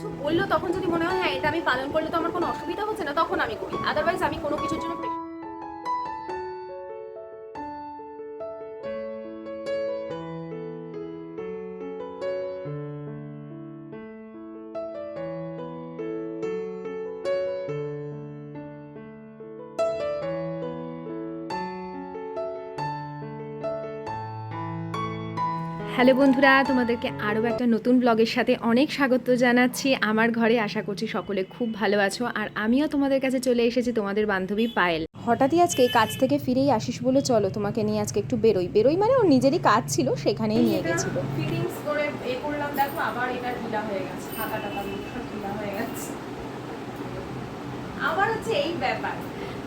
কিছু বলল, তখন যদি মনে হয় হ্যাঁ এটা আমি পালন করলে তো আমার কোনো অসুবিধা হচ্ছে না, তখন আমি করি। আদারওয়াইজ আমি কোনো কিছুর জন্য হ্যালো বন্ধুরা তোমাদেরকে আরও একটা নতুন ব্লগের সাথে অনেক স্বাগত জানাচ্ছি। আমার ঘরে আশা করছি সকলে খুব ভালো আছো আর আমিও তোমাদের কাছে চলে এসেছি তোমাদের বান্ধবী পায়েল। হঠাৎই আজকে কাজ থেকে ফিরেই আসিস বলে চলো তোমাকে নিয়ে আজকে একটু বেরোই। বেরোই মানে ওর নিজেরই কাজ ছিল সেখানেই নিয়ে গেছিল। ফিটিংস করে এ করলাম দেখো আবার এটা ঢিলা হয়ে গেছে হাতা ঢিলা হয়ে গেছে। আমার হচ্ছে এই ব্যাপার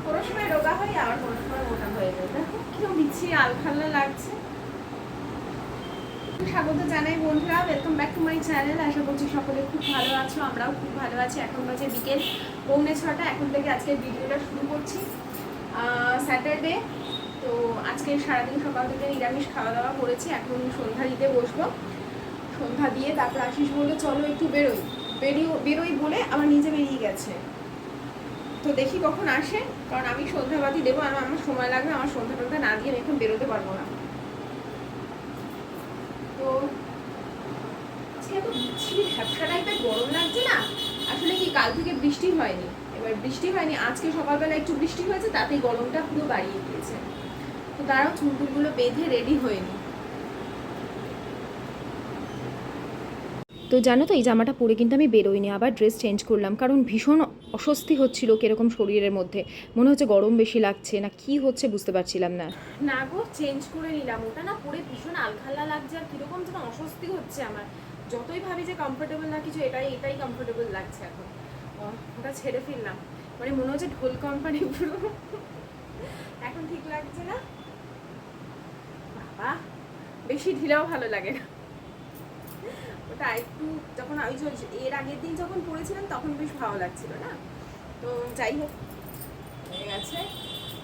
কোনো সময় রোগা হয় আবার কোনো সময় মোটা হয়ে যায়। দেখো কীরকম বিছিয়ে আলখাল্লা লাগছে। স্বাগত জানাই বন্ধুরা। Welcome back to my channel আশা করছি সকলে খুব ভালো আছো, আমরাও খুব ভালো আছি। এখন বাজে বিকেল পৌনে ছটা। এখন থেকে আজকে ভিডিওটা শুরু করছি। স্যাটারডে তো আজকে সারাদিন সকাল থেকে নিরামিষ খাওয়া দাওয়া করেছি। এখন সন্ধ্যা দিতে বসবো। সন্ধ্যা দিয়ে তারপর আশিস বলল, চলো একটু বেরোই। বেরিয়ে, বেরোই বলে আমার নিজে বেরিয়ে গেছে। তো দেখি কখন আসে, কারণ আমি সন্ধ্যাবাতি দেবো। আর আমার সময় লাগবে, আমার সন্ধ্যা টন্ধ্যা না দিয়ে আমি এখন বেরোতে পারব না। তো আজকে এত বিচ্ছিরি ভ্যাপসা টাইপের গরম লাগছে না? আসলে কি কাল থেকে বৃষ্টি হয়নি? এবার বৃষ্টি হয়নি, আজকে সকালবেলা একটু বৃষ্টি হয়েছে, তাতেই গরমটা পুরো বাড়িয়ে দিয়েছে। তো তারাও চুলটুলগুলো বেঁধে রেডি হয়নি তো জানো তো, এই জামাটা পরে কিন্তু আমি বেরোইনি, আবার ড্রেস চেঞ্জ করলাম, কারণ ভীষণ অস্বস্তি হচ্ছিল কীরকম শরীরের মধ্যে। মনে হচ্ছে গরম বেশি লাগছে, না কি হচ্ছে বুঝতে পারছিলাম না। না গো চেঞ্জ করে নিলাম, ওটা না পরে ভীষণ আলখাল্লা লাগছে, আর কীরকম যেন অস্বস্তি হচ্ছে আমার। যতই ভাবি যে কমফোর্টেবল না কিছু, এটাই এটাই কমফোর্টেবল লাগছে এখন। ওটা ছেড়ে ফেললাম। মানে মনে হচ্ছে ঢোল কোম্পানি পুরো। এখন ঠিক লাগছে না? বাবা, বেশি ঢিলাও ভালো লাগে না। ওটা একটু যখন ওই এর আগের দিন যখন পড়েছিলাম, তখন বেশ ভালো লাগছিল, না? তো যাই হোক, হয়ে গেছে।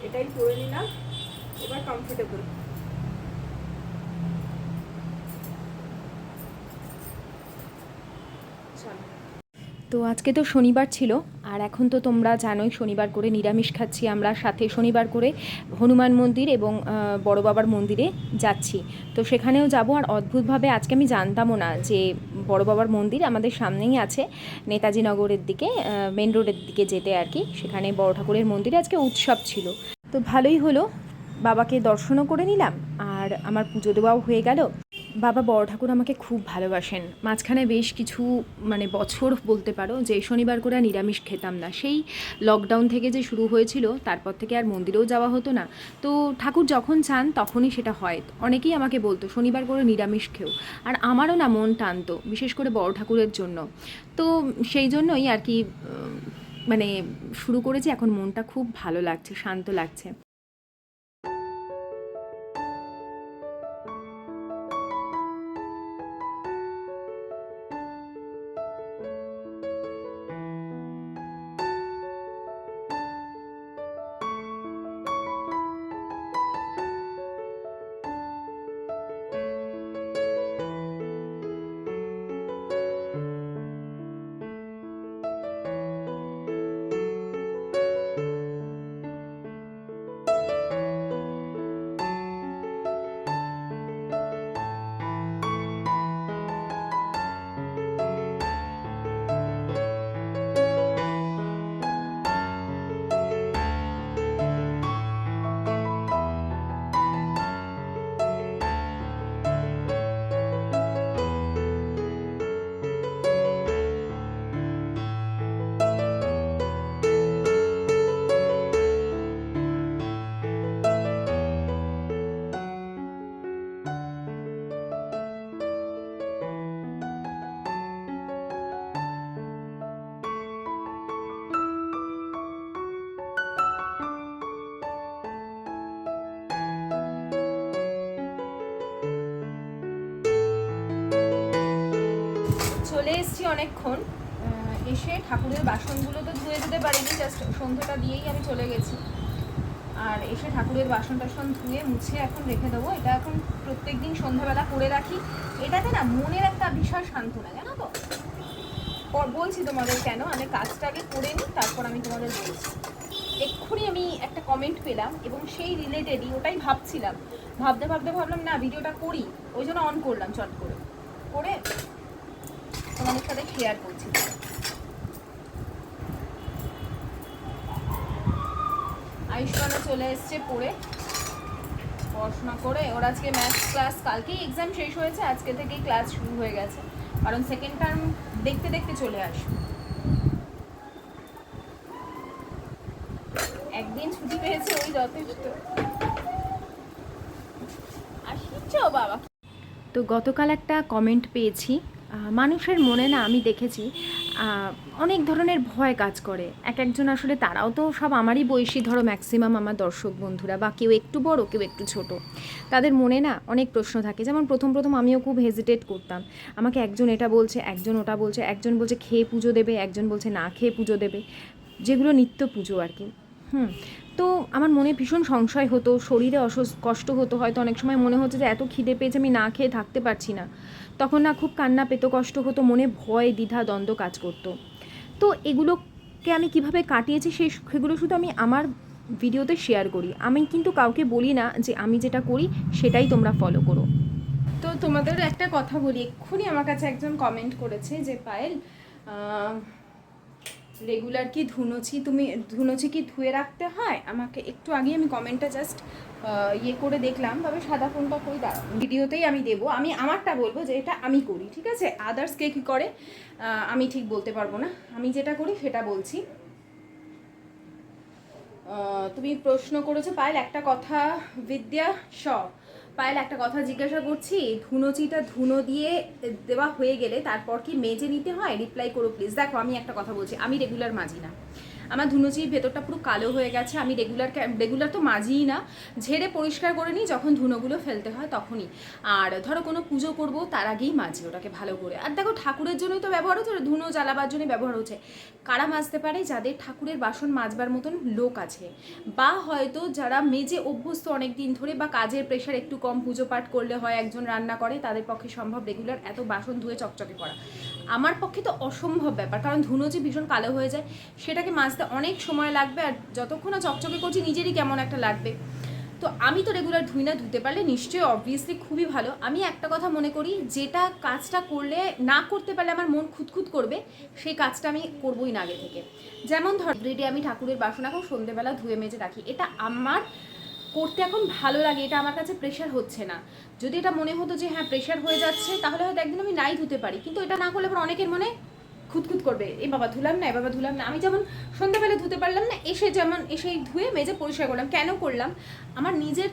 এটাই পরে নিলাম। এবার কমফোর্টেবল চলো তো আজকে তো শনিবার ছিল, আর এখন তো তোমরা জানোই শনিবার করে নিরামিষ খাচ্ছি আমরা, সাথে শনিবার করে হনুমান মন্দির এবং বড় বাবার মন্দিরে যাচ্ছি। তো সেখানেও যাব, আর অদ্ভুতভাবে আজকে আমি জানতামও না যে বড় বাবার মন্দির আমাদের সামনেই আছে, নেতাজি নগরের দিকে মেন রোডের দিকে যেতে আর কি, সেখানে বড় ঠাকুরের মন্দিরে আজকে উৎসব ছিল। তো ভালোই হলো, বাবাকে দর্শনও করে নিলাম, আর আমার পুজো দেওয়াও হয়ে গেল। বাবা বড় ঠাকুর আমাকে খুব ভালোবাসেন। মাঝখানে বেশ কিছু মানে বছর বলতে পারো যে শনিবার করে নিরামিষ খেতাম না। সেই লকডাউন থেকে যে শুরু হয়েছিল, তারপর থেকে আর মন্দিরেও যাওয়া হতো না। তো ঠাকুর যখন চান, তখনই সেটা হয়। অনেকেই আমাকে বলতো, শনিবার করে নিরামিষ খেও। আর আমারও না মন টানতো, বিশেষ করে বড় ঠাকুরের জন্য। তো সেই জন্যই আর কি মানে শুরু করেছি, এখন মনটা খুব ভালো লাগছে, শান্ত লাগছে। অনেকক্ষণ এসে ঠাকুরের বাসনগুলো তো ধুয়ে দিতে পারিনি জাস্ট সন্ধ্যাটা দিয়েই আমি চলে গেছি। আর এসে ঠাকুরের বাসন টাসন ধুয়ে মুছে এখন রেখে দেবো। এটা এখন প্রত্যেক দিন সন্ধ্যাবেলা করে রাখি। এটাতে না মনের একটা বিশাল সান্ত্বনা, জানো তো? বলছি তোমাদের কেন? আমি কাজটা আগে করে নিই, তারপর আমি তোমাদের বলছি। এক্ষুনি আমি একটা কমেন্ট পেলাম এবং সেই রিলেটেডই ওটাই ভাবছিলাম। ভাবতে ভাবতে ভাবলাম, না ভিডিওটা করি। ওই জন্য অন করলাম চট করে। করে তোমাদের সাথে শেয়ার করছি। আয়ুষ্মানও চলে এসছে পড়ে পড়াশোনা করে। ওর আজকে ম্যাথস ক্লাস কালকেই এক্সাম শেষ হয়েছে, আজকে থেকেই ক্লাস শুরু হয়ে গেছে। কারণ সেকেন্ড টার্ম দেখতে দেখতে চলে আসবে। একদিন ছুটি পেয়েছে ওই যথেষ্ট। আসিছ বাবা। তো গতকাল একটা কমেন্ট পেয়েছি। মানুষের মনে না আমি দেখেছি অনেক ধরনের ভয় কাজ করে। এক একজন আসলে তারাও তো সব আমারই বয়সী, ধরো ম্যাক্সিমাম আমার দর্শক বন্ধুরা বা কেউ একটু বড়, কেউ একটু ছোট। তাদের মনে না অনেক প্রশ্ন থাকে। যেমন প্রথম প্রথম আমিও খুব হেজিটেট করতাম। আমাকে একজন এটা বলছে, একজন ওটা বলছে, একজন বলছে খেয়ে পুজো দেবে, একজন বলছে না খেয়ে পুজো দেবে। যেগুলো নিত্য পুজো আর কি। হুম। তো আমার মনে ভীষণ সংশয় হতো, শরীরে অসুস্থ, কষ্ট হতো, হয়তো অনেক সময় মনে হচ্ছে যে এত খিদে পেয়েছে, আমি না খেয়ে থাকতে পারছি না। তখন না খুব কান্না পেতো, কষ্ট হতো, মনে ভয়, দ্বিধা, দ্বন্দ্ব কাজ করতো। তো এগুলোকে আমি কীভাবে কাটিয়েছি, সেই সেগুলো শুধু আমি আমার ভিডিওতে শেয়ার করি। আমি কিন্তু কাউকে বলি না যে আমি যেটা করি, সেটাই তোমরা ফলো করো। তো তোমাদের একটা কথা বলি, এক্ষুনি আমার কাছে একজন কমেন্ট করেছে যে, পায়েল রেগুলার কি ধুনোচি তুমি ধুনোচি কি ধুয়ে রাখতে হয়? আমাকে একটু আগে আমি কমেন্টটা জাস্ট ইয়ে করে দেখলাম। তবে সাদা ফোনটা কই দাঁড়াও, ভিডিওতেই আমি দেবো। আমি আমারটা বলব যে এটা আমি করি, ঠিক আছে? আদার্স কে কী করে? আমি ঠিক বলতে পারব না। আমি যেটা করি সেটা বলছি। তুমি প্রশ্ন করেছ, পায়েল, একটা কথা, বিদ্যা স পায়েল একটা কথা জিজ্ঞাসা করছি, ধুনোচিটা ধুনো দিয়ে দেওয়া হয়ে গেলে তারপর কি মেজে নিতে হয়? রিপ্লাই করো প্লিজ দেখো, আমি একটা কথা বলছি, আমি রেগুলার মাজি না। আমার ধুনুচির ভেতরটা পুরো কালো হয়ে গেছে। আমি রেগুলার রেগুলার তো মাজিই না। ঝেড়ে পরিষ্কার করে নিই, যখন ধুনোগুলো ফেলতে হয় তখনই। আর ধরো কোনো পুজো করব, তার আগেই মাজি ওটাকে ভালো করে। আর দেখো ঠাকুরের জন্যই তো ব্যবহার হচ্ছে ধুনো জ্বালাবার জন্য ব্যবহার হচ্ছে। কারা মাজতে পারে? যাদের ঠাকুরের বাসন মাজবার মতন লোক আছে। বা হয়তো যারা মেজে অভ্যস্ত অনেক দিন ধরে বা কাজের প্রেশার একটু কম পুজো পাঠ করলে হয়, একজন রান্না করে, তাদের পক্ষে সম্ভব রেগুলার এত বাসন ধুয়ে চকচকে করা। আমার পক্ষে তো অসম্ভব ব্যাপার। কারণ ধুনো যে ভীষণ কালো হয়ে যায়, সেটাকে মাজতে অনেক সময় লাগবে আর যতক্ষণ না চকচকে করছি, নিজেরই কেমন একটা লাগবে। তো আমি তো রেগুলার ধুই না, ধুতে পারলে নিশ্চয়ই অবভিয়াসলি খুবই ভালো। আমি একটা কথা মনে করি, যেটা কাজটা করলে, না করতে পারলে আমার মন খুঁতখুত করবে, সেই কাজটা আমি করবোই না আগে থেকে। যেমন ধর এভরিডে আমি ঠাকুরের বাসন এখন সন্ধেবেলা ধুয়ে মেজে রাখি। এটা আমার করতে এখন ভালো লাগে, এটা আমার কাছে প্রেশার হচ্ছে না। যদি এটা মনে হতো যে হ্যাঁ প্রেশার হয়ে যাচ্ছে, তাহলে হয়তো একদিন আমি নাই ধুতে পারি। কিন্তু এটা না করলে আবার অনেকের মনে খুঁতখুত করবে, এ বাবা ধুলাম না, এ বাবা ধুলাম না। আমি যেমন সন্ধ্যাবেলা ধুতে পারলাম না, এসে যেমন এসে ধুয়ে মেজে পরিষ্কার করলাম। কেন করলাম? আমার নিজের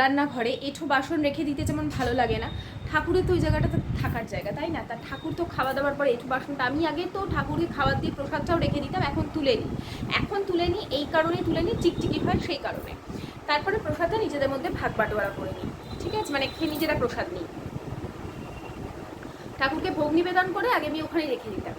রান্নাঘরে এঁঠো বাসন রেখে দিতে যেমন ভালো লাগে না, ঠাকুরের তো ওই জায়গাটা তো থাকার জায়গা, তাই না? তার ঠাকুর তো খাওয়া দাওয়ার পরে এঁঠো বাসনটা আমি আগে তো ঠাকুরকে খাবার দিয়ে প্রসাদটাও রেখে দিতাম, এখন তুলে নিই। এখন তুলে নিই, এই কারণেই তুলে নিই, চিকচিকি হয় সেই কারণে। তারপরে প্রসাদটা নিজেদের মধ্যে ভাগ বাটোয়ারা করে নিই। ঠিক আছে? মানে খেয়ে নিজেরা প্রসাদ নিই। ঠাকুরকে ভোগ নিবেদন করে আগে আমি ওখানেই রেখে দিতাম।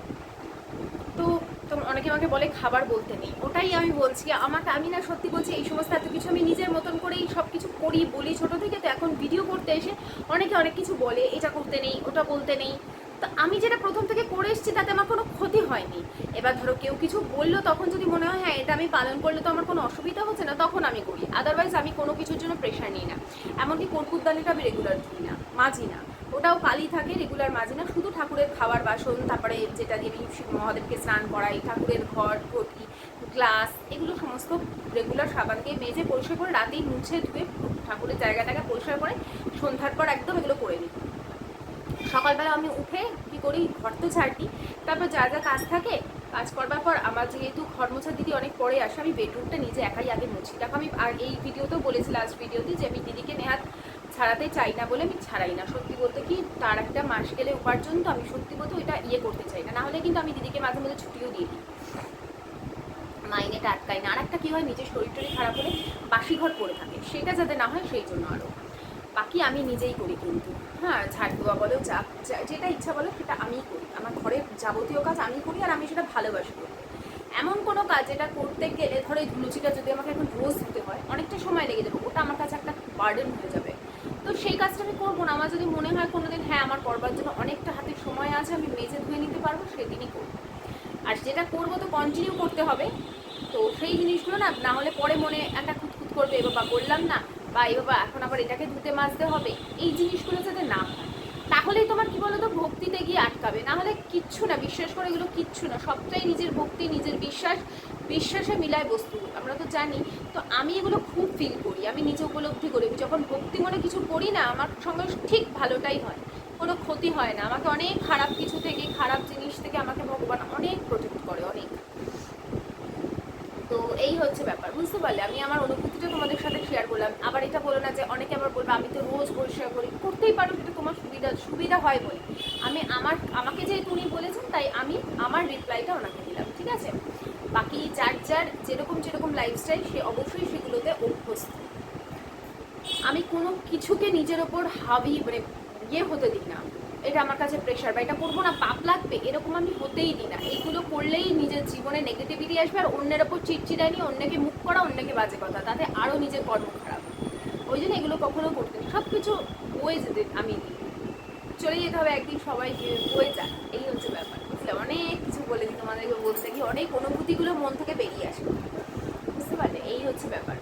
তো তো অনেকে আমাকে বলে খাবার বলতে নেই। ওটাই আমি বলছি, আমাকে আমি না সত্যি বলছি, এই সমস্ত এত কিছু আমি নিজের মতন করেই সব কিছু করি, বলি। ছোট থেকে তো এখন ভিডিও করতে এসে অনেকে অনেক কিছু বলে, এটা করতে নেই, ওটা বলতে নেই। তো আমি যেটা প্রথম থেকে করে এসেছি তাতে আমার কোনো ক্ষতি হয়নি। এবার ধরো কেউ কিছু বলল, তখন যদি মনে হয় হ্যাঁ এটা আমি পালন করলে তো আমার কোনো অসুবিধা হচ্ছে না, তখন আমি করি। আদারওয়াইজ আমি কোনো কিছুর জন্য প্রেশার নিই না। এমনকি কর্পুরদানিটা আমি রেগুলার ধুই না মাঝি না। ওটাও কালি থাকে রেগুলার মাঝে না, শুধু ঠাকুরের খাবার বাসন, তারপরে যেটা দিয়ে আমি মহাদেবকে স্নান করাই, ঠাকুরের ঘর ঘটি গ্লাস এগুলো সমস্ত রেগুলার সাবান দিয়ে মেজে পরিষ্কার করে রাতেই মুছে ধুয়ে ঠাকুরের জায়গাটাকে পরিষ্কার করে সন্ধ্যার পর একদম এগুলো করে দিই সকালবেলা আমি উঠে কি করি, ঘর তো ঝাড় দিই তারপর যা যা কাজ থাকে, কাজ করবার পর আমার যেহেতু ঘর মোছা দিদি অনেক পরে আসে, আমি বেডরুমটা নিজে একাই আগে মুছি। দেখো আমি আর এই ভিডিওতেও বলেছি লাস্ট ভিডিওতে যে আমি দিদিকে নেহাত ছাড়াতে চাই না বলে আমি ছাড়াই না। সত্যি বলতে কি, তার একটা মাস গেলে উপার্জন, তো আমি সত্যি বলতে ওইটা ইয়ে করতে চাই না। নাহলে কিন্তু আমি দিদিকে মাঝে মাঝে ছুটিও দিয়ে দিই। মাইনেটা আটকাই না। আর একটা কী হয়, নিজের শরীর টরীর খারাপ হলে বাসি ঘর পড়ে থাকে। সেটা যাতে না হয়, সেই জন্য আরও বাকি আমি নিজেই করি কিন্তু। হ্যাঁ ঝাড় দেওয়া বলো, যা যেটা ইচ্ছা বলো, সেটা আমিই করি। আমার ঘরের যাবতীয় কাজ আমি করি আর আমি সেটা ভালোবাসি করি এমন কোনো কাজ যেটা করতে গেলে, ধরো এই ধুলুচিটা যদি আমাকে এখন রোজ ধুতে হয়, অনেকটা সময় লেগে যাবে, ওটা আমার কাছে একটা বার্ডেন হয়ে যাবে। তো সেই কাজটা আমি করব না। আমার যদি মনে হয় কোনো দিন হ্যাঁ আমার করবার জন্য অনেকটা হাতে সময় আছে, আমি মেজে ধুয়ে নিতে পারব, সেদিনই করব। আর যেটা করব তো কন্টিনিউ করতে হবে। তো সেই জিনিসগুলো না না হলে পরে মনে একটা খুঁতখুত করবে বাবা করলাম না বা এ বাবা, এখন আবার এটাকে ধুতে মাজতে হবে? এই জিনিসগুলো যাতে না হয়। তাহলেই তোমার কি বলতো, ভক্তিতে গিয়ে আটকাবে। না হলে কিচ্ছু না, বিশ্বাস করে এগুলো কিচ্ছু না। সবটাই নিজের ভক্তি, নিজের বিশ্বাস। বিশ্বাসে মিলায় বস্তু। আমরা তো জানি। তো আমি এগুলো খুব ফিল করি। আমি নিজে উপলব্ধি করি। যখন ভক্তি মনে কিছু করি না, আমার সঙ্গে ঠিক ভালোটাই হয়। কোনো ক্ষতি হয় না। আমাকে অনেক খারাপ কিছু থেকে, খারাপ জিনিস থেকে আমাকে ভগবান অনেক প্রোটেক্ট করে, অনেক। তো এই হচ্ছে ব্যাপার, বুঝতে পারলে? আমি আমার অনুভূতিটা তোমাদের সাথে শেয়ার করলাম। আবার এটা বলো না যে অনেকে আবার বলবে, আমি তো রোজ পরিষ্কার করি। করতেই পারো সেটা তোমার সুবিধা সুবিধা হয় বলে। আমি আমার, আমাকে যেহেতু উনি বলেছেন, তাই আমি আমার রিপ্লাইটা ওনাকে দিলাম, ঠিক আছে? বাকি যার যার যেরকম যেরকম লাইফস্টাইল সে অবশ্যই সেগুলোতে অভ্যস্ত। আমি কোনো কিছুকে নিজের ওপর হাবি মানে ইয়ে হতে দিই না। এটা আমার কাছে প্রেশার বা এটা করব না, পাপ লাগবে, এরকম আমি হতেই দিই না। এইগুলো করলেই নিজের জীবনে নেগেটিভিটি আসবে আর অন্যের ওপর চিটচিটানি অন্যকে মুখ করা, অন্যকে বাজে কথা, তাতে আরও নিজের কর্ম খারাপ। ওই জন্য এগুলো কখনো করতে সব কিছু বয়ে যেতে আমি চলে যেতে হবে একদিন সবাই বয়ে যাক। এই হচ্ছে ব্যাপার। বুঝলে? অনেক কিছু বলে দিই তোমাদেরকে বলতে গিয়ে, অনেক অনুভূতিগুলো মন থেকে বেরিয়ে আসে। বুঝতে পারলে? এই হচ্ছে ব্যাপার।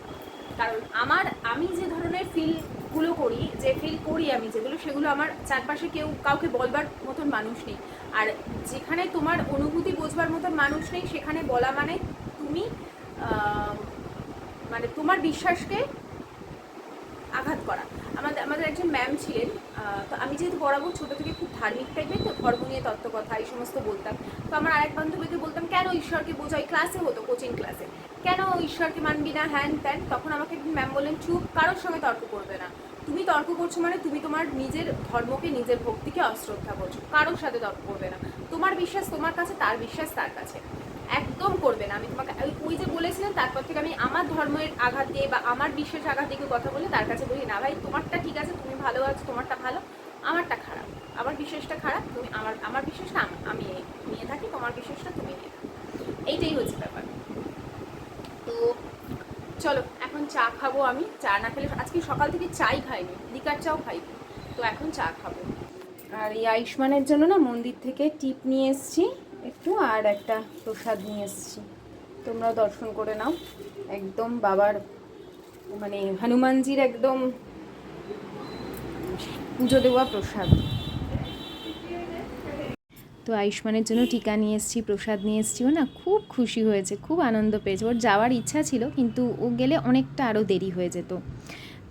কারণ আমার, আমি যে ধরনের ফিলগুলো করি, যে ফিল করি আমি, যেগুলো, সেগুলো আমার চারপাশে কেউ কাউকে বলবার মতন মানুষ নেই। আর যেখানে তোমার অনুভূতি বোঝবার মতন মানুষ নেই, সেখানে বলা মানে তুমি মানে তোমার বিশ্বাসকে আঘাত করা। আমাদের আমাদের একজন ম্যাম ছিলেন তো আমি যেহেতু বরাবর ছোটো থেকে খুব ধার্মিক টাইপের তো ধর্ম নিয়ে তত্ত্ব কথা এই সমস্ত বলতাম। তো আমার আরেক বান্ধবীকে বলতাম, কেন ঈশ্বরকে বোঝাই ক্লাসে হতো কোচিং ক্লাসে কেন ঈশ্বরকে মানবি না? হ্যান ত্যান। তখন আমাকে ম্যাম বললেন, চুপ, কারোর সঙ্গে তর্ক করবে না। তুমি তর্ক করছ মানে তুমি তোমার নিজের ধর্মকে, নিজের ভক্তিকে অশ্রদ্ধা করছ কারোর সাথে তর্ক করবে না। তোমার বিশ্বাস তোমার কাছে, তার বিশ্বাস তার কাছে। একদম করবে না। আমি তোমাকে ওই- যে বলেছিলেন, তারপর থেকে আমি আমার ধর্মের আঘাত দিয়ে বা আমার বিশ্বাস আঘাত দিয়ে কথা বলে তার কাছে বলি, না ভাই, তোমারটা ঠিক আছে, তুমি ভালো আছো, তোমারটা ভালো। আমারটা খারাপ। আমার বিশ্বাসটা খারাপ, তুমি আমার আমার বিশ্বাসটা আমি নিয়ে থাকি, তোমার বিশ্বাসটা তুমি নিয়ে এইটাই হচ্ছে ব্যাপার তো চলো এখন চা খাব আমি, চা না খেলে আজকে সকাল থেকে চাই খাইনি, লিকার চাও খাইনি, তো এখন চা খাব। আর এই আয়ুষ্মানের জন্য না মন্দির থেকে টিপ নিয়ে এসেছি একটু, আর একটা প্রসাদ নিয়ে এসেছি। তোমরা দর্শন করে নাও, একদম বাবার মানে হনুমানজির একদম পুজো দেওয়া প্রসাদ। তো আয়ুষ্মানের জন্য টিকা নিয়ে এসেছি, প্রসাদ নিয়ে এসেছি। ও না খুব খুশি হয়েছে, খুব আনন্দ পেয়েছে। ওর যাওয়ার ইচ্ছা ছিল, কিন্তু ও গেলে অনেকটা আরও দেরি হয়ে যেত।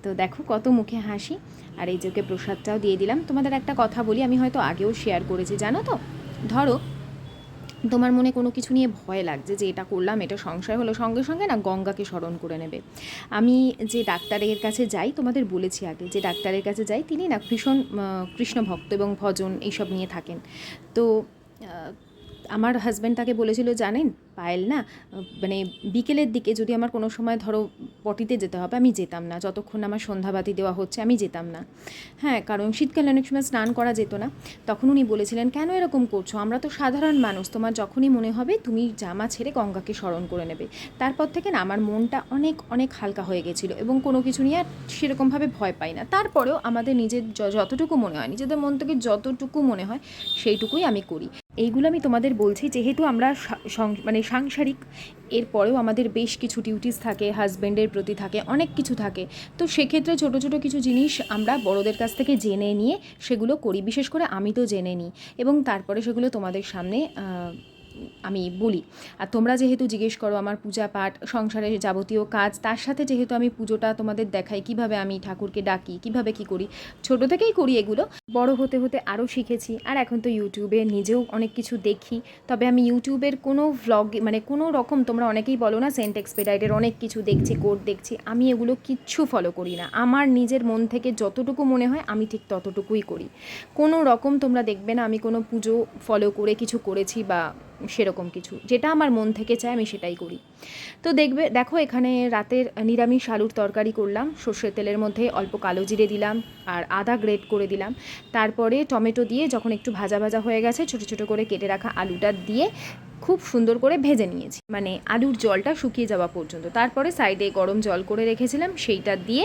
তো দেখো কত মুখে হাসি। আর এই যে ওকে প্রসাদটাও দিয়ে দিলাম। তোমাদের একটা কথা বলি, আমি হয়তো আগেও শেয়ার করেছি, জানো তো? ধরো তোমার মনে কোনো কিছু নিয়ে ভয় লাগছে যে এটা করলাম, এটা সংশয় হলো, সঙ্গে সঙ্গে না গঙ্গাকে স্মরণ করে নেবে। আমি যে ডাক্তারের কাছে যাই, তোমাদের বলেছি আগে, যে ডাক্তারের কাছে যাই, তিনি না ভীষণ কৃষ্ণ ভক্ত এবং ভজন এইসব নিয়ে থাকেন। তো আমার হাজব্যান্ড তাকে বলেছিল, জানেন, পায়েল না মানে বিকেলের দিকে যদি আমার কোনো সময় ধরো পটিতে যেতে হবে, আমি যেতাম না। যতক্ষণ আমার সন্ধ্যাবাতি দেওয়া হচ্ছে, আমি যেতাম না। হ্যাঁ কারণ শীতকালে অনেক সময় স্নান করা যেত না। তখন উনি বলেছিলেন, কেন এরকম করছ? আমরা তো সাধারণ মানুষ। তোমার যখনই মনে হবে, তুমি জামা ছেড়ে গঙ্গাকে স্মরণ করে নেবে। তারপর থেকে না, আমার মনটা অনেক অনেক হালকা হয়ে গেছিল এবং কোনো কিছু নিয়ে আর সেরকমভাবে ভয় পাই না। তারপরেও আমাদের নিজের যতটুকু মনে হয়, নিজেদের মন থেকে যতটুকু মনে হয়, সেইটুকুই আমি করি। এইগুলো আমি তোমাদের বলছি, যেহেতু আমরা মানে সাংসারিক, এরপরেও আমাদের বেশ কিছু ডিউটিস থাকে হাজব্যান্ডের প্রতি থাকে, অনেক কিছু থাকে। তো সেক্ষেত্রে ছোট ছোট কিছু জিনিস আমরা বড়দের কাছ থেকে জেনে নিয়ে সেগুলো করি। বিশেষ করে আমি তো জেনে নিই এবং তারপরে সেগুলো তোমাদের সামনে আমি বলি। আর তোমরা যেহেতু জিজ্ঞেস করো আমার পূজা পাঠ, সংসারের যাবতীয় কাজ, তার সাথে যেহেতু আমি পুজোটা তোমাদের দেখাই, কীভাবে আমি ঠাকুরকে ডাকি, কীভাবে কি করি, ছোট থেকেই করি এগুলো। বড় হতে হতে আরও শিখেছি, আর এখন তো ইউটিউবে নিজেও অনেক কিছু দেখি। তবে আমি ইউটিউবের কোনো ভ্লগ মানে কোনো রকম তোমরা অনেকেই বলো না, সেন্ট এক্সপেডাইটের অনেক কিছু দেখছি কোড দেখছি, আমি এগুলো কিচ্ছু ফলো করি না। আমার নিজের মন থেকে যতটুকু মনে হয়, আমি ঠিক ততটুকুই করি। কোনো রকম তোমরা দেখবে না, আমি কোনো পুজো ফলো করে কিছু করেছি বা সেরকম কিছু। যেটা আমার মন থেকে চায় আমি সেটাই করি। তো দেখবে, দেখো এখানে রাতের নিরামিষ আলুর তরকারি করলাম, সর্ষের তেলের মধ্যে অল্প কালো জিরে দিলাম আর আদা গ্রেট করে দিলাম। তারপরে টমেটো দিয়ে যখন একটু ভাজা ভাজা হয়ে গেছে, ছোটো ছোটো করে কেটে রাখা আলুটা দিয়ে খুব সুন্দর করে ভেজে নিয়েছি। মানে আলুর জলটা শুকিয়ে যাওয়া পর্যন্ত। তারপরে সাইডে গরম জল করে রেখেছিলাম, সেইটা দিয়ে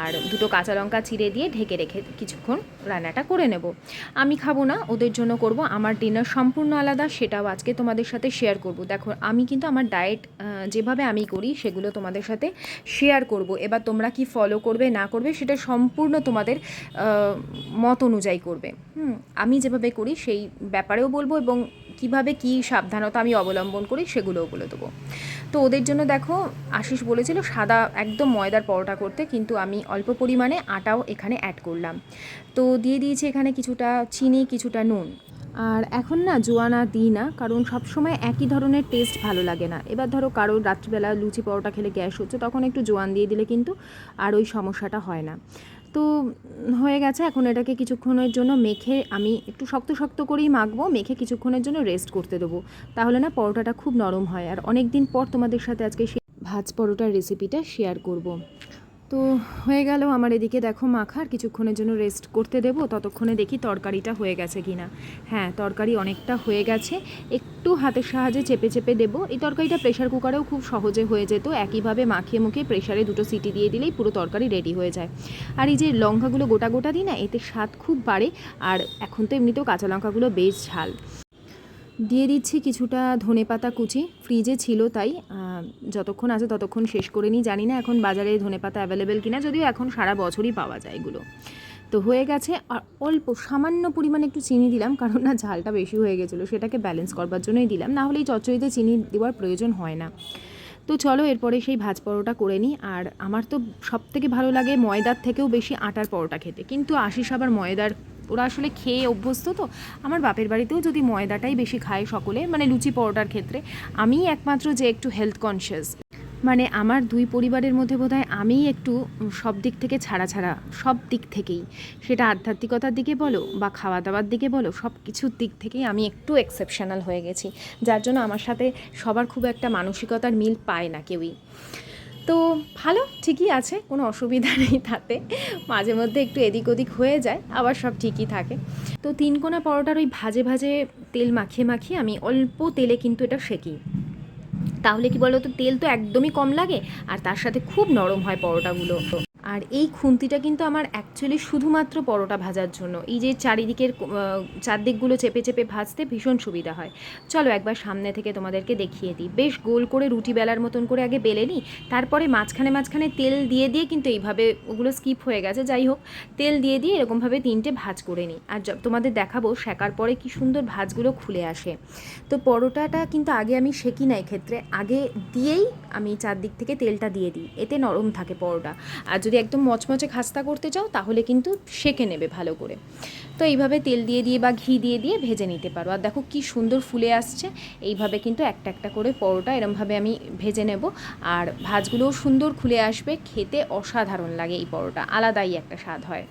আর দুটো কাঁচা লঙ্কা চিড়ে দিয়ে ঢেকে রেখে কিছুক্ষণ রান্নাটা করে নেব। আমি খাব না, ওদের জন্য করব। আমার ডিনার সম্পূর্ণ আলাদা, সেটাও আজকে তোমাদের সাথে শেয়ার করব। দেখো, আমি কিন্তু আমার ডায়েট যেভাবে আমি করি, সেগুলো তোমাদের সাথে শেয়ার করব। এবার তোমরা কি ফলো করবে, না করবে, সেটা সম্পূর্ণ তোমাদের মত অনুযায়ী করবে। হুম, আমি যেভাবে করি, সেই ব্যাপারেও বলব এবং কীভাবে কি সাবধানতা আমি অবলম্বন করি, সেগুলোও বলে দেবো। তো ওদের জন্য দেখো, আশিস বলেছিল সাদা একদম ময়দার পরোটা করতে, কিন্তু আমি অল্প পরিমাণে আটাও এখানে অ্যাড করলাম। তো দিয়ে দিয়েছি এখানে কিছুটা চিনি, কিছুটা নুন। আর এখন না জোয়ান দিই না, কারণ সবসময় একই ধরনের টেস্ট ভালো লাগে না। এবার ধরো কারও রাত্রিবেলা লুচি পরোটা খেলে গ্যাস হচ্ছে, তখন একটু জোয়ান দিয়ে দিলে কিন্তু আর ওই সমস্যাটা হয় না। তো হয়ে গেছে, এখন এটাকে কিছুক্ষণের জন্য মেখে আমি একটু শক্ত শক্ত করেই মাখবো, মেখে কিছুক্ষণের জন্য রেস্ট করতে দেবো। তাহলে না পরোটাটা খুব নরম হয়। আর অনেক দিন পর তোমাদের সাথে আজকে ভাজ পরোটার রেসিপিটা শেয়ার করব। তো হয়ে গেল। আমার এদিকে দেখো মাখার কিছুক্ষণের জন্য রেস্ট করতে দেবো। ততক্ষণে দেখি তরকারিটা হয়ে গেছে কিনা। হ্যাঁ তরকারি অনেকটা হয়ে গেছে। একটু হাতের সাহায্যে চেপে চেপে দেবো। এই তরকারিটা প্রেশার কুকারেও খুব সহজে হয়ে যেত। একইভাবে মাখিয়ে মুখে প্রেশারে দুটো সিটি দিয়ে দিলেই পুরো তরকারি রেডি হয়ে যায়। আর এই যে লঙ্কাগুলো গোটা গোটা দিই না, এতে স্বাদ খুব বাড়ে। আর এখন তো এমনিতেও কাঁচা লঙ্কাগুলো বেশ ঝাল। দিয়ে দিচ্ছি কিছুটা ধনে পাতা কুচি। ফ্রিজে ছিল তাই যতক্ষণ আছে ততক্ষণ শেষ করে নিই। জানি না এখন বাজারে ধনে পাতা অ্যাভেলেবেল কিনা, যদিও এখন সারা বছরই পাওয়া যায় এগুলো। তো হয়ে গেছে, আর অল্প, সামান্য পরিমাণে একটু চিনি দিলাম, কারণ না ঝালটা বেশি হয়ে গেছিল, সেটাকে ব্যালেন্স করবার জন্যই দিলাম। না হলে এই চচ্চড়িতে চিনি দেওয়ার প্রয়োজন হয় না। তো চলো এরপরে সেই ভাজ পরোটা করে নিই। আর আমার তো সব থেকে ভালো লাগে ময়দার থেকেও বেশি আটার পরোটা খেতে। কিন্তু আশিস আবার ময়দার, ওরা আসলে খেয়ে অভ্যস্ত তো। আমার বাপের বাড়িতেও যদি ময়দাটাই বেশি খায় সকলে মানে লুচি পরোটার ক্ষেত্রে আমি একমাত্র যে একটু হেলথ কনসিয়াস মানে আমার দুই পরিবারের মধ্যে বোধহয় আমিই একটু সব দিক থেকে ছাড়া ছাড়া, সব দিক থেকেই। সেটা আধ্যাত্মিকতার দিকে বলো বা খাওয়া দাওয়ার দিকে বলো, সব কিছুর দিক থেকেই আমি একটু এক্সেপশনাল হয়ে গেছি। যার জন্য আমার সাথে সবার খুব একটা মানসিকতার মিল পায় না কেউই। তো ভালো, ঠিকই আছে, কোনো অসুবিধা নেই তাতে। মাঝে মধ্যে একটু এদিক ওদিক হয়ে যায়, আবার সব ঠিকই থাকে। তো তিন কোনা পরোটার ওই ভাজে ভাজে তেল মাখিয়ে মাখিয়ে আমি অল্প তেলে কিন্তু এটা সেকি। তাহলে কি বলো তো তেল তো একদমই কম লাগে আর তার সাথে খুব নরম হয় পরোটাগুলো। আর এই খুন্তিটা কিন্তু আমার অ্যাকচুয়ালি শুধুমাত্র পরোটা ভাজার জন্য। এই যে চারিদিকের চারদিকগুলো চেপে চেপে ভাজতে ভীষণ সুবিধা হয়। চলো একবার সামনে থেকে তোমাদেরকে দেখিয়ে দিই। বেশ গোল করে রুটি বেলার মতন করে আগে বেলে নিই, তারপরে মাঝখানে মাঝখানে তেল দিয়ে দিয়ে কিন্তু এইভাবে ওগুলো স্কিপ হয়ে গেছে। যাই হোক, তেল দিয়ে দিয়ে এরকমভাবে তিনটে ভাজ করে নিই। আর তোমাদের দেখাবো শেকার পরে কি সুন্দর ভাজগুলো খুলে আসে। তো পরোটাটা কিন্তু আগে আমি সেকি না এক্ষেত্রে। আগে দিয়েই আমি চারদিক থেকে তেলটা দিয়ে দিই। এতে নরম থাকে পরোটা। আর যদি একদম মচমচে খাস্তা করতে চাও, তাহলে কিন্তু সেঁকে নেবে ভালো করে। তো এইভাবে তেল দিয়ে দিয়ে বা ঘি দিয়ে দিয়ে ভেজে নিতে পারো। আর দেখো কি সুন্দর ফুলে আসছে। এইভাবে কিন্তু একটা একটা করে পরোটা এরমভাবে আমি ভেজে নেব। আর ভাজগুলোও সুন্দর খুলে আসবে। খেতে অসাধারণ লাগে এই পরোটা। আলাদাই একটা স্বাদ হয়।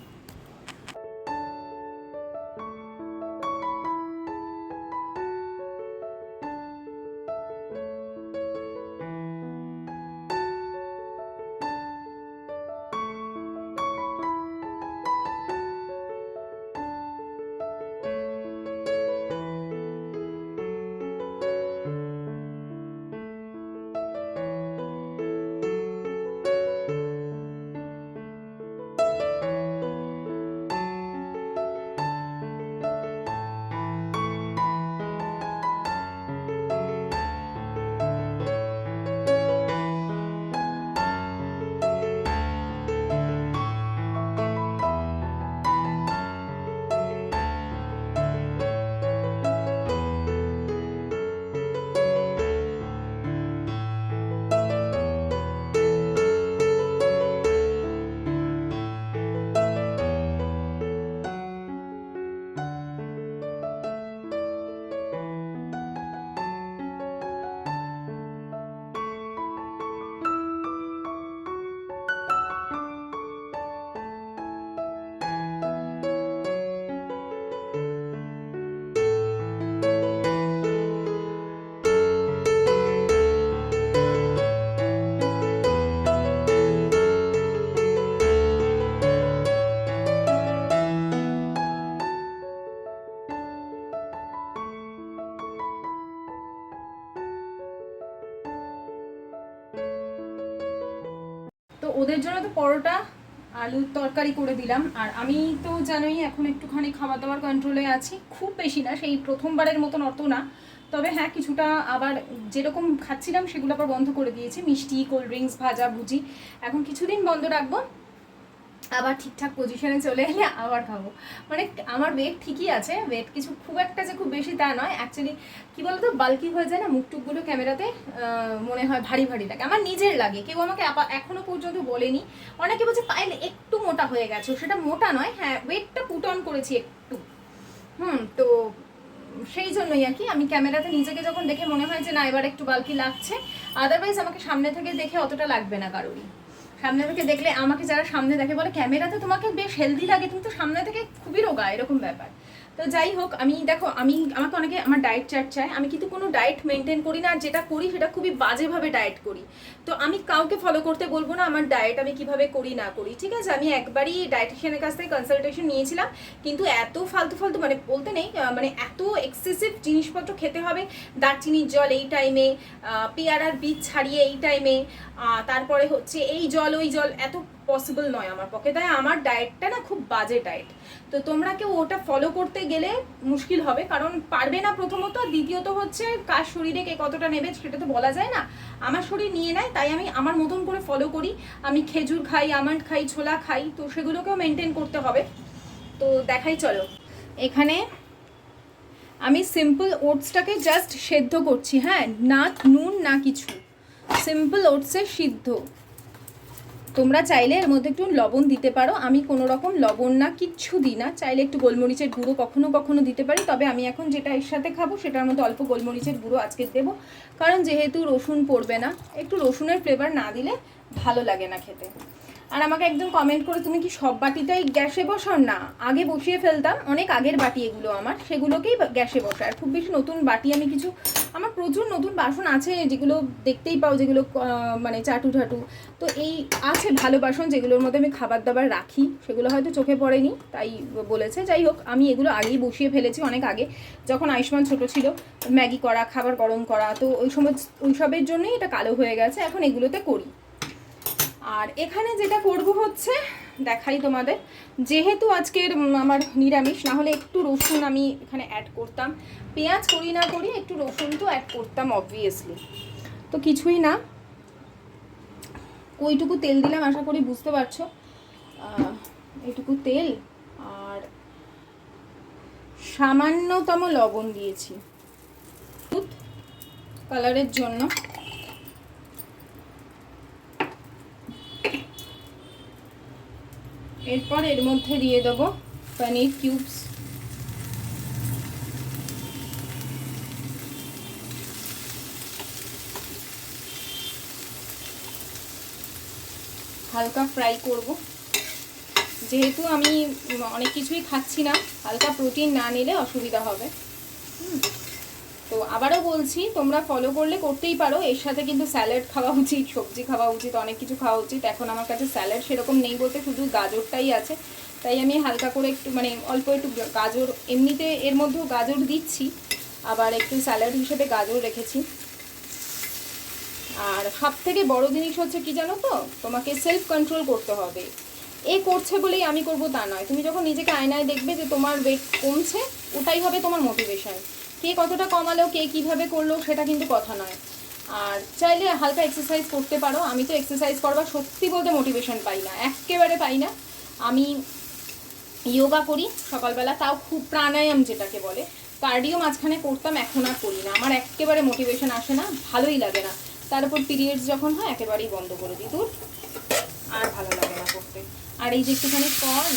আলুর তরকারি করে দিলাম। আর আমি তো জানোই এখন একটুখানি খাওয়া দাওয়ার কন্ট্রোলে আছি। খুব বেশি না, সেই প্রথমবারের মতন অত না। তবে হ্যাঁ কিছুটা আবার যেরকম খাচ্ছিলাম সেগুলো আবার বন্ধ করে দিয়েছি। মিষ্টি কোল্ড ড্রিঙ্কস ভাজা, ভুজি। এখন কিছুদিন বন্ধ রাখব। আবার ঠিকঠাক পজিশনে চলে এলে আবার খাব। মানে আমার ওয়েট ঠিকই আছে ওয়েট কিছু খুব একটা যে খুব বেশি তা নয়। অ্যাকচুয়ালি কী বলতো বালকি হয়ে যায় না মুখ টুকগুলো ক্যামেরাতে মনে হয় ভারী ভারী লাগে। আমার নিজের লাগে। কেউ আমাকে আপা- এখনও পর্যন্ত বলেনি। অনেকে বলছে পাইলে একটু মোটা হয়ে গেছো। সেটা মোটা নয় হ্যাঁ ওয়েটটা পুট অন করেছি একটু। হুম, তো সেই জন্যই আর কি। আমি ক্যামেরাতে নিজেকে যখন দেখে মনে হয় যে, না, এবার একটু বালকি লাগছে। আদারওয়াইজ আমাকে সামনে থেকে দেখে অতটা লাগবে না কারোরই। সামনে থেকে দেখলে আমাকে যারা সামনে দেখে বলে ক্যামেরাতে তোমাকে বেশ হেলদি লাগে, তুমি তো সামনে থেকে খুবই রোগা, এরকম ব্যাপার। তো যাই হোক, আমি দেখো, আমি, আমাকে অনেকে আমার ডায়েট চার্ট চায়। আমি কিন্তু কোনো ডায়েট মেনটেন করি না, যেটা করি সেটা খুবই বাজেভাবে ডায়েট করি। তো আমি কাউকে ফলো করতে বলব না, আমার ডায়েট আমি কীভাবে করি, না করি, ঠিক আছে? আমি একবারই ডায়েটিশিয়ানের কাছ থেকে কনসালটেশন নিয়েছিলাম, কিন্তু এত ফালতু ফালতু মানে বলতে নেই মানে এত এক্সেসিভ জিনিসপত্র খেতে হবে, দারচিনির জল এই টাইমে পেয়ারার বীজ ছাড়িয়ে এই টাইমে তারপরে হচ্ছে এই জল, ওই জল, এত পসিবল নয় আমার পক্ষে। তাই আমার ডায়েটটা না খুব বাজে ডায়েট তো তোমরা কেউ ওটা ফলো করতে গেলে মুশকিল হবে, কারণ পারবে না প্রথমত দ্বিতীয়ত হচ্ছে কার শরীরে কে কতটা নেবে সেটা তো বলা যায় না। আমার শরীর নিয়ে নেয়, তাই আমি আমার মতন করে ফলো করি। আমি খেজুর খাই, আমন্ড খাই, ছোলা খাই, তো সেগুলোকেও মেনটেন করতে হবে। তো দেখাই চলো। এখানে আমি সিম্পল ওটসটাকে জাস্ট সেদ্ধ করছি হ্যাঁ না নুন, না কিছু। সিম্পল ওটসের সিদ্ধ। তোমরা চাইলে এর মধ্যে একটু লবণ দিতে পারো। আমি কোনো রকম লবণ না, কিচ্ছু দিই না। চাইলে একটু গোলমরিচের গুঁড়ো কখনো কখনো দিতে পারি। তবে আমি এখন যেটা এর সাথে খাব, সেটার মধ্যে অল্প গোলমরিচের গুঁড়ো আজকে দেবো। কারণ যেহেতু রসুন পড়বে না, একটু রসুনের ফ্লেভার না দিলে ভালো লাগে না খেতে। আর আমাকে একদম কমেন্ট করে, তুমি কি সব বাটিটাই গ্যাসে বসাও? না, আগে বসিয়ে ফেলতাম, অনেক আগের বাটি এগুলো আমার, সেগুলোকেই গ্যাসে বসাই আর খুব বেশি নতুন বাটি আমি কিছু, আমার প্রচুর নতুন বাসন আছে যেগুলো দেখতেই পাও, যেগুলো মানে চাটু ঠাটু তো এই আছে ভালো বাসন যেগুলোর মধ্যে আমি খাবার দাবার রাখি, সেগুলো হয়তো চোখে পড়েনি, তাই বলেছে। যাই হোক, আমি এগুলো আগেই বসিয়ে ফেলেছি অনেক আগে। যখন আয়ুষ্মান ছোট ছিল, ম্যাগি করা, খাবার গরম করা, তো ওই সময় ওই সবের জন্যই এটা কালো হয়ে গেছে, এখন এগুলোতে করি। আর এখানে যেটা করব হচ্ছে দেখাই তোমাদের যেহেতু আজকের আমার নিরামিষ না হলে একটু রসুন আমি এখানে অ্যাড করতাম। পেঁয়াজ করি না করি একটু রসুন তো অ্যাড করতাম অবভিয়াসলি তো কিছুই না। ওইটুকু তেল দিলাম আশা করি বুঝতে পারছ। আহ, এইটুকু তেল আর সামান্যতম লবণ দিয়েছি। কালারের জন্য। এরপর এর মধ্যে দিয়ে দেবো পনির কিউবস হালকা ফ্রাই করব। যেহেতু আমি অনেক কিছুই খাচ্ছি না, হালকা প্রোটিন না নিলে অসুবিধা হবে। হুম। তো আবারও বলছি, তোমরা ফলো করলে করতেই পারো। এর সাথে কিন্তু স্যালাড খাওয়া উচিত, সবজি খাওয়া উচিত, অনেক কিছু খাওয়া উচিত। এখন আমার কাছে স্যালাড সেরকম নেই বলতে শুধু গাজরটাই আছে। তাই আমি হালকা করে একটু মানে অল্প একটু গাজর, এমনিতে এর মধ্যেও গাজর দিচ্ছি। আবার একটু স্যালাড হিসেবে গাজর রেখেছি। আর সব থেকে বড় জিনিস হচ্ছে কি জানো তো? তোমাকে সেলফ কন্ট্রোল করতে হবে। এ করছে বলেই আমি করব তা নয়। তুমি যখন নিজেকে আয়নায় দেখবে যে তোমার ওয়েট কমছে, ওটাই হবে তোমার মোটিভেশন কে কতটা কমালো, কে কীভাবে করল সেটা কিন্তু কথা নয়। আর চাইলে হালকা এক্সারসাইজ করতে পারো। আমি তো এক্সারসাইজ করবার সত্যি বলতে মোটিভেশন পাই না একেবারে পাই না। আমি যোগা করি সকালবেলা, তাও খুব প্রাণায়াম যেটাকে বলে। কার্ডিও মাঝখানে করতাম, এখন আর করি না। আমার একেবারে মোটিভেশন আসে না, ভালোই লাগে না। তার উপর পিরিয়ডস যখন হয়, একেবারেই বন্ধ করে দিই। দূর আর ভালো লাগে না করতে। আর এই যে একটুখানি কর্ন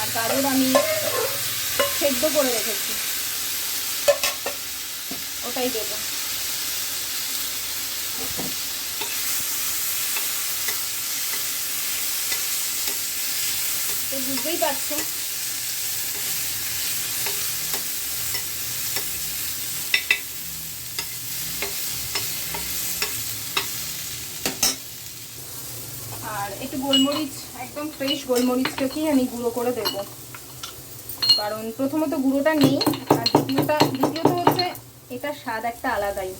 আর গাজর আমি সেদ্ধ করে রেখেছি। ওটাই দেবো। তো বুঝতেই পারছ? আর একটু গোলমরিচ, একদম ফ্রেশ গোলমরিচটাকেই আমি গুঁড়ো করে দেব। কারণ প্রথমত গুঁড়োটা নেই, আর দ্বিতীয়টা দ্বিতীয়ত এটা স্বাদ একটা আলাদাই।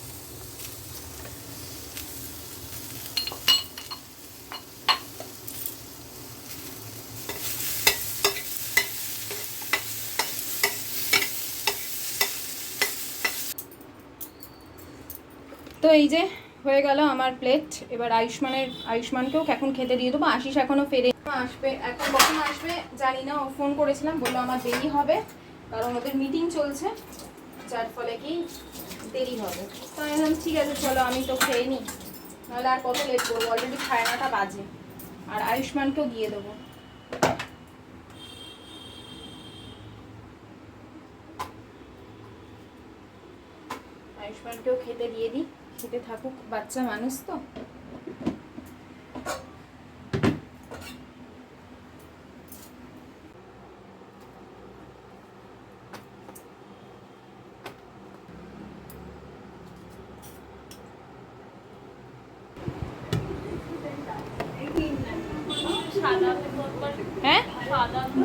তো এই যে হয়ে গেল আমার প্লেট এবার আয়ুষ্মানের আয়ুষ্মানকেও এখন খেতে দিয়ে দেবো। আশিস এখনও ফেরে আসবে। এখন কখন আসবে জানি না। ফোন করেছিলাম। বলল আমার দেরি হবে। কারণ ওদের মিটিং চলছে। যার ফলে কি দেরি হবে। তো আমি ঠিক আছে, চলো, আমি তো খেয়ে নিই। নাহলে আর কত লেট করব? অলরেডি সাড়ে নটা বাজে। আর আয়ুষ্মানকেও গিয়ে দেবো। আয়ুষ্মানকেও খেতে দিয়ে দিই। খেতে থাকুক, বাচ্চা মানুষ তো হ্যাঁ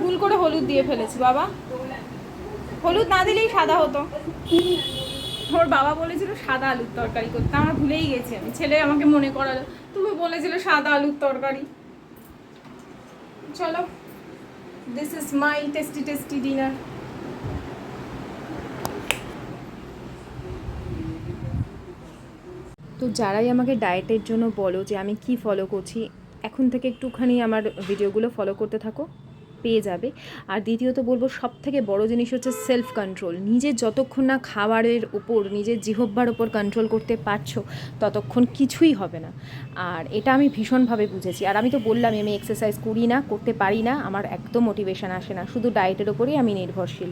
ভুল করে হলুদ দিয়ে ফেলেছি, বাবা। হলুদ না দিলেই সাদা হতো। ওর বাবা বলেছিল সাদা আলুর তরকারি করতে। আমার ভুলেই গেছি আমি। ছেলে আমাকে মনে করালো, তুমি বলেছিলে সাদা আলুর তরকারি। চলো this is my tasty tasty dinner তো যারাই আমাকে ডায়েটের জন্য বলো যে আমি কি ফলো করছি, এখন থেকে একটুখানি আমার ভিডিওগুলো ফলো করতে থাকো। পেয়ে যাবে। আর দ্বিতীয়ত বলব সব থেকে বড় জিনিস হচ্ছে সেলফ কন্ট্রোল নিজের যতক্ষণ না খাবারের ওপর নিজের জিহব্বার ওপর কন্ট্রোল করতে পারছ, ততক্ষণ কিছুই হবে না। আর এটা আমি ভীষণভাবে বুঝেছি। আর আমি তো বললাম আমি এক্সারসাইজ করি না, করতে পারি না, আমার একদম মোটিভেশন আসে না। শুধু ডায়েটের ওপরেই আমি নির্ভরশীল।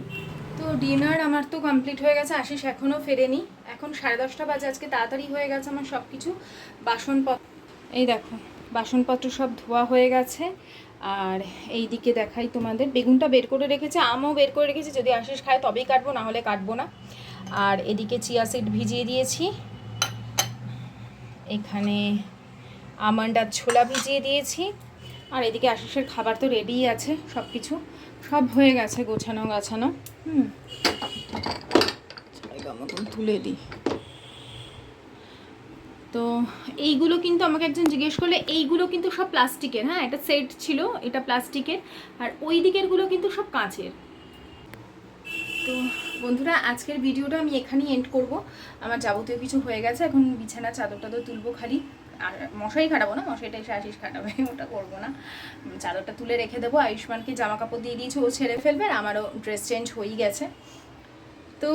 তো ডিনার আমার তো কমপ্লিট হয়ে গেছে, আশিস এখনও ফেরেনি। এখন সাড়ে দশটা বাজে, আজকে তাড়াতাড়ি হয়ে গেছে আমার সব কিছু বাসনপত্র এই দেখো, বাসনপত্র সব ধোয়া হয়ে গেছে। আর এই দিকে দেখাই তোমাদের। বেগুনটা বের করে রেখেছে, আমও বের করে রেখেছি। যদি আশিস খায় তবেই কাটবো, না হলে কাটবো না। আর এদিকে চিয়া সিড ভিজিয়ে দিয়েছি। এখানে আমন্ড আর ছোলা ভিজিয়ে দিয়েছি। আর এদিকে আশিসের খাবার তো রেডিই আছে সব কিছু সব হয়ে গেছে গোছানো গাছানো হুম মতন তুলে দিই। তো এইগুলো কিন্তু আমাকে একজন জিজ্ঞেস করলে, এইগুলো কিন্তু সব প্লাস্টিকের হ্যাঁ? এটা সেট ছিল, এটা প্লাস্টিকের, আর ওই দিকেরগুলো কিন্তু সব কাঁচের। তো বন্ধুরা, আজকের ভিডিওটা আমি এখানেই এন্ড করব। আমার যাবতীয় কিছু হয়ে গেছে, এখন বিছানা চাদর টাদর তুলবো খালি। আর মশাই খাটাবো না? মশাইটা এসে আসিস খাটাবে, ওটা করব না। চাদরটা তুলে রেখে দেবো। আয়ুষ্মানকে জামা কাপড় দিয়ে দিয়েছে, ও ছেড়ে ফেলবে, আর আমারও ড্রেস চেঞ্জ হয়েই গেছে। তো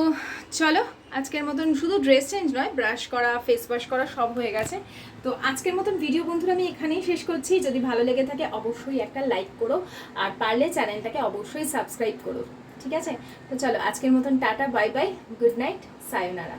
চলো, আজকের মতন শুধু ড্রেস চেঞ্জ নয় ব্রাশ করা ফেস ওয়াশ করা সব হয়ে গেছে। তো আজকের মতন ভিডিও বন্ধুরা আমি এখানেই শেষ করছি। যদি ভালো লেগে থাকে অবশ্যই একটা লাইক করো, আর পারলে চ্যানেলটাকে অবশ্যই সাবস্ক্রাইব করো। ঠিক আছে? তো চলো, আজকের মতন tata bye bye good night সায়োনারা